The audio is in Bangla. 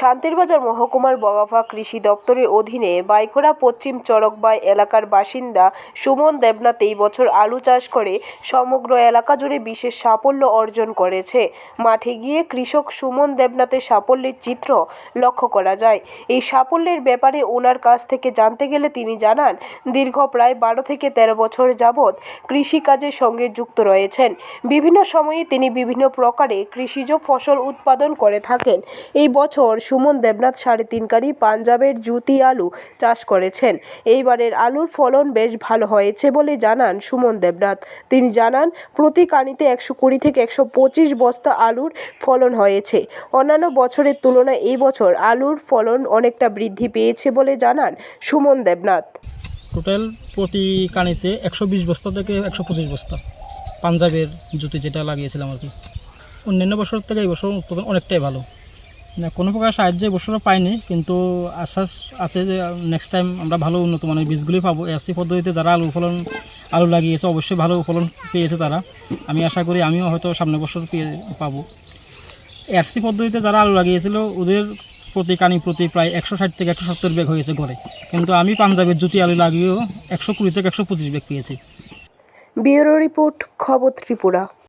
শান্তিরবাজার মহকুমার বগাফা কৃষি দপ্তরের অধীনে বাইখোড়া পশ্চিম চরকবাই এলাকার বাসিন্দা সুমন দেবনাথ এই বছর আলু চাষ করে সমগ্র এলাকা জুড়ে বিশেষ সাফল্য অর্জন করেছে। মাঠে গিয়ে কৃষক সুমন দেবনাথের সাফল্যের চিত্র লক্ষ্য করা যায়। এই সাফল্যের ব্যাপারে ওনার কাছ থেকে জানতে গেলে তিনি জানান, দীর্ঘ প্রায় বারো থেকে তেরো বছর যাবৎ কৃষিকাজের সঙ্গে যুক্ত রয়েছেন। বিভিন্ন সময়ে তিনি বিভিন্ন প্রকারে কৃষিজ ফসল উৎপাদন করে থাকেন। এই বছর সুমন দেবনাথ সাড়ে তিন কারি পাঞ্জাবের জুতি আলু চাষ করেছেন। এইবারের আলুর ফলন বেশ ভালো হয়েছে বলে জানান সুমন দেবনাথ। তিনি জানান, প্রতি কানিতে একশো কুড়ি থেকে একশো পঁচিশ বস্তা আলুর ফলন হয়েছে। অন্যান্য বছরের তুলনায় এই বছর আলুর ফলন অনেকটা বৃদ্ধি পেয়েছে বলে জানান সুমন দেবনাথ। টোটাল প্রতি কানিতে একশো বিশ বস্তা থেকে একশো পঁচিশ বস্তা পাঞ্জাবের জুতি যেটা লাগিয়েছিলাম আর কি। অন্যান্য বছর থেকে এই বছর উৎপাদন অনেকটাই ভালো। কোনো প্রকার সাহায্য এবছরও পাইনি, কিন্তু আশ্বাস আছে যে নেক্সট টাইম আমরা ভালো উন্নত মানের বীজগুলি পাবো। এসি পদ্ধতিতে যারা আলু ফলন, আলু লাগিয়েছে, অবশ্যই ভালো ফলন পেয়েছে তারা। আমি আশা করি আমিও হয়তো সামনের বছর পেয়ে, পাবো। এরসি পদ্ধতিতে যারা আলু লাগিয়েছিল, ওদের প্রতি কানি প্রতি প্রায় একশো ষাট থেকে একশো সত্তর ব্যাগ হয়েছে ঘরে। কিন্তু আমি পাঞ্জাবের জুতি আলু লাগিয়েও একশো কুড়ি থেকে একশো পঁচিশ ব্যাগ পেয়েছি। ব্যুরো রিপোর্ট, খবর ত্রিপুরা।